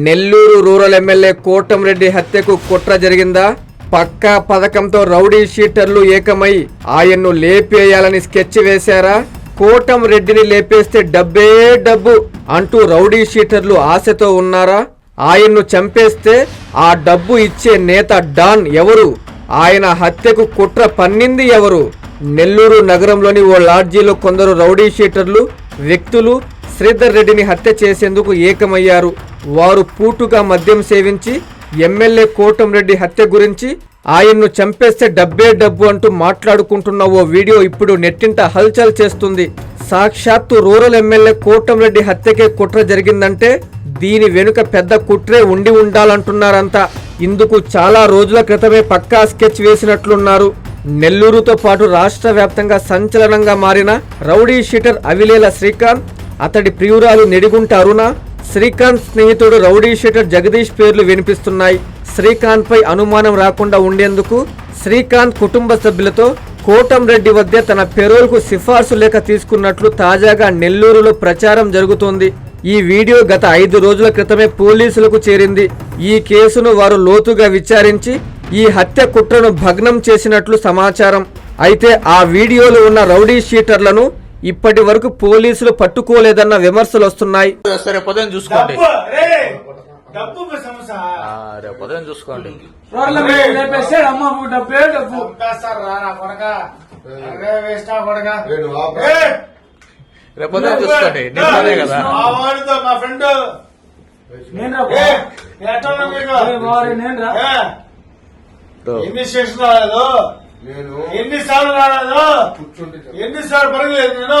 Nellore rural MLA Kotamreddy హత్యకు కుట్ర జరిగిందా? పక్కా పథకంతో రౌడీ షీటర్లు ఏకమై ఆయన్ను లేపేయాలని స్కెచ్ వేశారా? కోటం రెడ్డిని లేపేస్తే డబ్బే డబ్బు అంటూ రౌడీ షీటర్లు ఆశతో ఉన్నారా? ఆయన్ను చంపేస్తే ఆ డబ్బు ఇచ్చే నేత డాన్ ఎవరు? ఆయన హత్యకు కుట్ర పన్నింది ఎవరు? నెల్లూరు నగరంలోని ఓ లాడ్జీలో కొందరు రౌడీ షీటర్లు వ్యక్తులు శ్రీధర్ రెడ్డిని హత్య చేసేందుకు ఏకమయ్యారు. వారు పూటుగా మద్యం సేవించి ఎమ్మెల్యే కోటంరెడ్డి హత్య గురించి ఆయన్ను చంపేస్తే డబ్బే డబ్బు అంటూ మాట్లాడుకుంటున్న ఓ వీడియో ఇప్పుడు నెట్టింట హల్చల్ చేస్తుంది. సాక్షాత్తు రూరల్ ఎమ్మెల్యే కోటంరెడ్డి హత్యకే కుట్ర జరిగిందంటే దీని వెనుక పెద్ద కుట్రే ఉండి ఉండాలంటున్నారంతా ఇందుకు చాలా రోజుల క్రితమే పక్కా స్కెచ్ వేసినట్లున్నారు. నెల్లూరుతో పాటు రాష్ట్ర వ్యాప్తంగా సంచలనంగా మారిన రౌడీ షీటర్ అవిలేల శ్రీకాంత్ అతడి ప్రియురాలు నెడిగుంట అరుణ శ్రీకాంత్ స్నేహితుడు రౌడీ షీటర్ జగదీష్ పేర్లు వినిపిస్తున్నాయి. శ్రీకాంత్ పై అనుమానం రాకుండా ఉండేందుకు శ్రీకాంత్ కుటుంబ సభ్యులతో కోటం రెడ్డి వద్ద తన పెరోల్కు సిఫార్సు లేఖ తీసుకున్నట్లు తాజాగా నెల్లూరులో ప్రచారం జరుగుతోంది. ఈ వీడియో గత ఐదు రోజుల క్రితమే పోలీసులకు చేరింది. ఈ కేసును వారు లోతుగా విచారించి ఈ హత్య కుట్రను భగ్నం చేసినట్లు సమాచారం. అయితే ఆ వీడియోలో ఉన్న రౌడీ షీటర్లను ఇప్పటి వరకు పోలీసులు పట్టుకోలేదన్న విమర్శలు వస్తున్నాయి. సరే ఉదయం చూసుకోండి. రేపు చూసుకోండి. రేపు చూసుకోండి. కదా. మా ఫ్రెండ్. నేను రాలేదు నేను ఎన్నిసార్లు రాలేదు. ఎన్నిసార్లు పడగలేదు నేను?